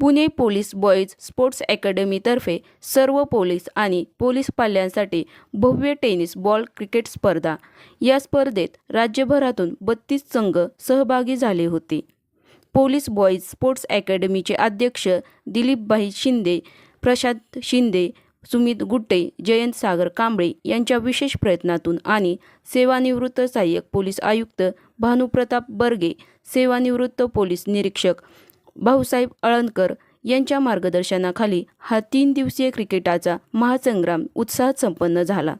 Pune police boys sports अकॅडमीतर्फे सर्व police आणि पोलीस पाल्यांसाठी भव्य टेनिस बॉल क्रिकेट स्पर्धा. या स्पर्धेत राज्यभरातून बत्तीस संघ सहभागी झाले होते. पोलीस बॉईज स्पोर्ट्स अकॅडमीचे अध्यक्ष दिलीपभाई शिंदे प्रशांत शिंदे सुमित गुट्टे जयंत सागर कांबळे यांच्या विशेष प्रयत्नातून आणि सेवानिवृत्त सहाय्यक पोलीस आयुक्त भानुप्रताप बर्गे सेवानिवृत्त पोलीस निरीक्षक भाऊसाहेब अळणकर यांच्या मार्गदर्शनाखाली हा तीन दिवसीय क्रिकेटाचा महासंग्राम उत्साहात संपन्न झाला.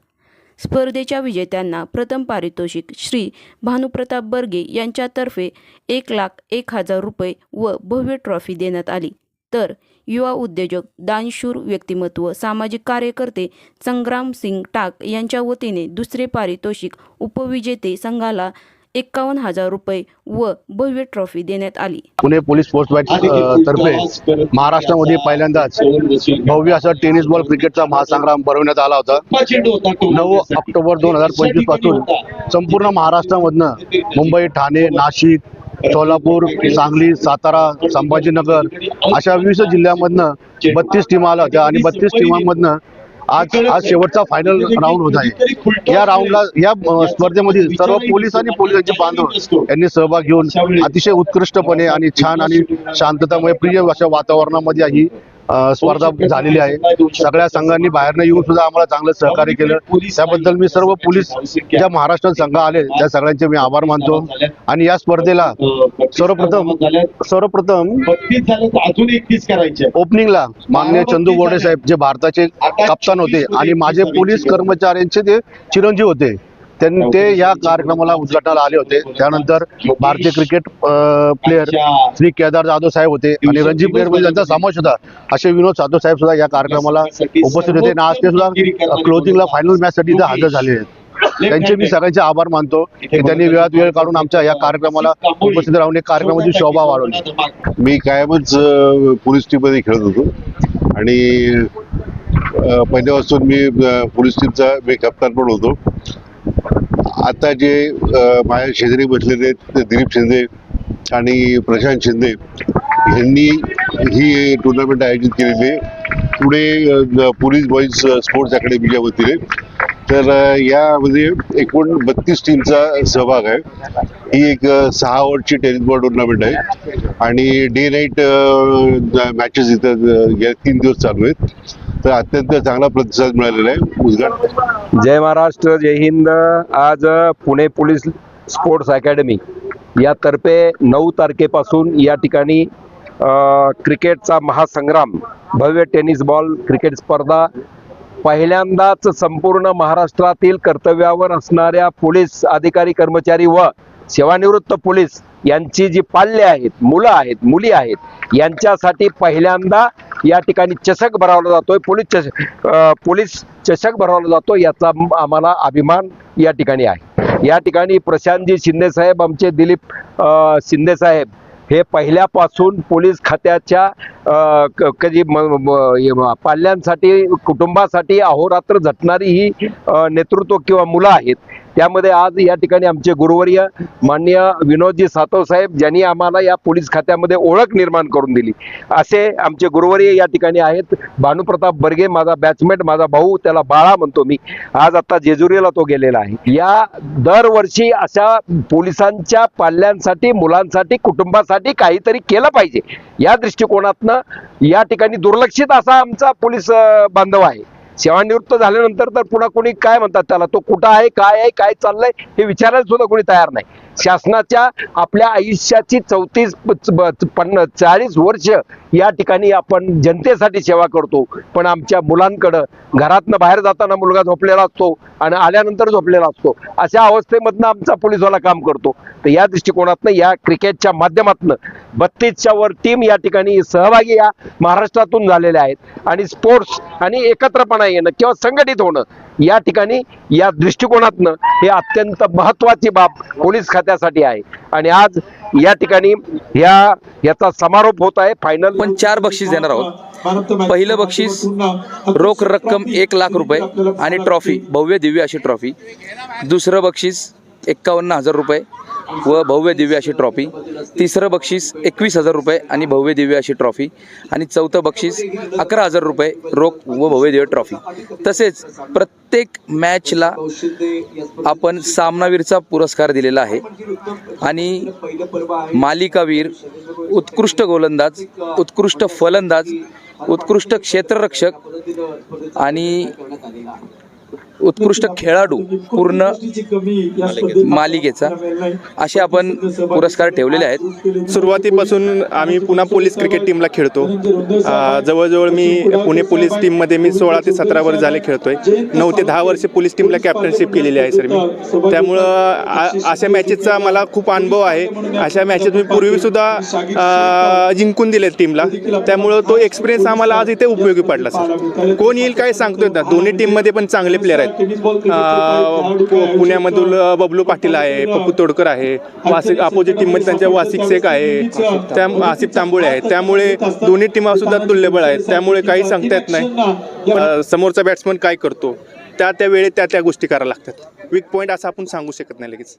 स्पर्धेच्या विजेत्यांना प्रथम पारितोषिक श्री भानुप्रताप बर्गे यांच्यातर्फे एक लाख एक हजार रुपये व भव्य ट्रॉफी देण्यात आली. तर युवा उद्योजक दानशूर व्यक्तिमत्व सामाजिक कार्यकर्ते संग्राम सिंग टाक यांच्या वतीने दुसरे पारितोषिक उपविजेते संघाला एक्कावन्न हजार रुपये व भव्य ट्रॉफी देण्यात आली. Pune police sports bat uh, तर्फे महाराष्ट्रामध्ये पहिल्यांदाच भव्य असा टेनिस बॉल क्रिकेटचा महासंग्राम भरवण्यात आला होता. नऊ ऑक्टोबर दोन हजार पंचवीसपासून संपूर्ण महाराष्ट्रामधनं मुंबई ठाणे नाशिक सोलापूर सांगली सातारा संभाजीनगर अशा विविध जिल्ह्यामधनं बत्तीस टीमा आल्या होत्या. आणि बत्तीस टीमांमधनं आज आज शेवटचा फायनल राऊंड होत आहे. या राऊंडला या अ, स्पर्धेमध्ये सर्व पोलीस आणि पोलिसांचे बांधव यांनी सहभाग घेऊन अतिशय उत्कृष्टपणे आणि छान आणि शांततामय प्रिय अशा वातावरणामध्ये ही स्पर्धा झालेली आहे. सगळ्या संघांनी बाहेरनं येऊन सुद्धा आम्हाला चांगलं सहकार्य केलं. त्याबद्दल मी सर्व पोलीस ज्या महाराष्ट्रात संघ आले त्या सगळ्यांचे मी आभार मानतो. आणि या स्पर्धेला सर्वप्रथम सर्वप्रथम अजून एकतीस करायचे ओपनिंगला माननीय चंदू गोडे साहेब जे भारताचे कप्तान होते आणि माझे पोलीस कर्मचाऱ्यांचे ते चिरंजीव होते. त्यांनी ते या कार्यक्रमाला उद्घाटनाला आले होते. त्यानंतर भारतीय क्रिकेट प्लेअर श्री केदार जाधव साहेब होते. आणि रणजी प्लेअरमध्ये त्यांचा समावेश होता. असे विनोद साधव साहेब सुद्धा या कार्यक्रमाला उपस्थित होते. आणि आज ते सुद्धा क्लोजिंगला फायनल मॅच साठी इथे हजर झाले आहेत. त्यांचे मी सगळ्यांचे आभार मानतो. की त्यांनी वेळात वेळ काढून आमच्या या कार्यक्रमाला उपस्थित राहून या कार्यक्रमाची शोभा वाढवली. मी कायमच पोलीस टीममध्ये खेळत होतो. आणि पहिल्यापासून मी पोलीस टीमचा मी कप्तान पण होतो. आता जे माझ्या शेजारी बसलेले आहेत दिलीप शिंदे आणि प्रशांत शिंदे यांनी ही टुर्नामेंट आयोजित केलेली आहे. पुणे पोलीस बॉईज स्पोर्ट्स अकॅडमीच्या वतीने. तर यामध्ये एकूण बत्तीस टीमचा सहभाग आहे. ही एक सहा ओव्हरची टेनिस बॉल टुर्नामेंट आहे. आणि डे नाईट मॅचेस इथं अ, गेल्या तीन दिवस चालू आहेत. तर अत्यंत चांगला प्रतिसाद मिळालेला आहे. उद्घाटन. जय महाराष्ट्र जय हिंद. आज पुणे पोलीस स्पोर्ट्स अकॅडमी यातर्फे नऊ तारखेपासून या ठिकाणी क्रिकेटचा महासंग्राम भव्य टेनिस बॉल क्रिकेट स्पर्धा पहिल्यांदाच संपूर्ण महाराष्ट्रातील कर्तव्यावर असणाऱ्या पोलीस अधिकारी कर्मचारी व सेवानिवृत्त पोलीस यांची जी पाल्य आहेत मुलं आहेत मुली आहेत यांच्यासाठी पहिल्यांदा या ठिकाणी चषक भरवला जातोय. पोलीस चषक पोलीस चषक भरवला जातो याचा आम्हाला अभिमान या ठिकाणी आहे. या ठिकाणी प्रशांतजी शिंदे साहेब आमचे दिलीप शिंदेसाहेब शिंदे साहेब हे पहिल्यापासून पोलीस खात्याच्या कधी पाल्यांसाठी कुटुंबासाठी अहोरात्र झटणारी ही नेतृत्व किंवा मुलं आहेत. त्यामध्ये आज या ठिकाणी आमचे गुरुवर्य माननीय विनोदजी सातव साहेब ज्यांनी आम्हाला या पोलीस खात्यामध्ये ओळख निर्माण करून दिली. असे आमचे गुरुवर्य या ठिकाणी आहेत. भानुप्रताप बर्गे माझा बॅचमेट माझा भाऊ त्याला बाळा म्हणतो मी. आज आता जेजुरीला तो गेलेला आहे. या दरवर्षी अशा पोलिसांच्या पाल्यांसाठी मुलांसाठी कुटुंबासाठी काहीतरी केलं पाहिजे. या दृष्टिकोनातनं या ठिकाणी दुर्लक्षित असा आमचा पोलीस बांधव आहे. सेवानिवृत्त झाल्यानंतर तर पुन्हा कोणी काय म्हणतात त्याला? तो कुठं आहे काय आहे काय चाललंय हे विचारायला सुद्धा कोणी तयार नाही. शासनाच्या आपल्या आयुष्याची चौतीस पन्नास चाळीस वर्ष या ठिकाणी आपण जनतेसाठी सेवा करतो. पण आमच्या मुलांकडं घरातनं बाहेर जाताना मुलगा झोपलेला असतो आणि आल्यानंतर झोपलेला असतो. अशा अवस्थेमधनं आमचा पोलिसवाला काम करतो. तर या दृष्टिकोनातनं या क्रिकेटच्या माध्यमातनं बत्तीसच्या वर टीम या ठिकाणी सहभागी या महाराष्ट्रातून झालेल्या आहेत. आणि स्पोर्ट्स आणि एकत्रपणा येणं किंवा संघटित होणं या ठिकाणी या दृष्टिकोनातनं हे अत्यंत महत्वाची बाब पोलीस खात्यासाठी आहे. आणि आज या ठिकाणी या याचा समारोप होत आहे. फायनल पण चार बक्षीस देणार आहोत. पहिलं बक्षीस रोख रक्कम एक लाख रुपये आणि ट्रॉफी भव्य दिव्य अशी ट्रॉफी. दुसरं बक्षीस एक्कावन्न हजार रुपये. व भव्य दिव्य अशी ट्रॉफी. तिसरं बक्षीस एकवीस हजार रुपये आणि भव्य दिव्य अशी ट्रॉफी. आणि चौथं बक्षीस अकरा हजार रुपये रोख व भव्य दिव्य ट्रॉफी. तसेच प्रत्येक मॅचला आपण सामनावीरचा पुरस्कार दिलेला आहे. आणि मालिकावीर उत्कृष्ट गोलंदाज उत्कृष्ट फलंदाज उत्कृष्ट क्षेत्ररक्षक आणि उत्कृष्ट खेळाडू पूर्ण मालिकेचा असे आपण पुरस्कार ठेवलेले आहेत. सुरुवातीपासून आम्ही पुन्हा पोलीस क्रिकेट टीमला खेळतो. जवळजवळ मी पुणे पोलीस टीममध्ये मी सोळा ते सतरा वर्ष झाले खेळतोय. नऊ ते दहा वर्ष पोलीस टीमला कॅप्टनशिप केलेली आहे सर मी. त्यामुळं आ- अशा मॅचेसचा मला खूप अनुभव आहे. अशा मॅचेस मी पूर्वीसुद्धा जिंकून दिले टीमला. त्यामुळं तो एक्सपिरियन्स आम्हाला आज इथे उपयोगी पडला सर कोण येईल काय सांगतोय ना दोन्ही टीममध्ये पण चांगले प्लेअर आहेत. अ, पु- पुण्यामधून अ, बबलू पाटील आहे पप्पू तोडकर आहे वासिक अपोजिट टीममध्ये त्यांच्या वासिक शेख आहे त्या आसिफ तांबोळे आहेत. त्यामुळे दोन्ही टीमा सुद्धा तुल्यबळ आहेत. त्यामुळे काही सांगता येत नाही. समोरचा बॅट्समन काय करतो? त्या त्या वेळेत त्या त्या गोष्टी करायला लागतात. वीक पॉईंट असं आपण सांगू शकत नाही लगेच.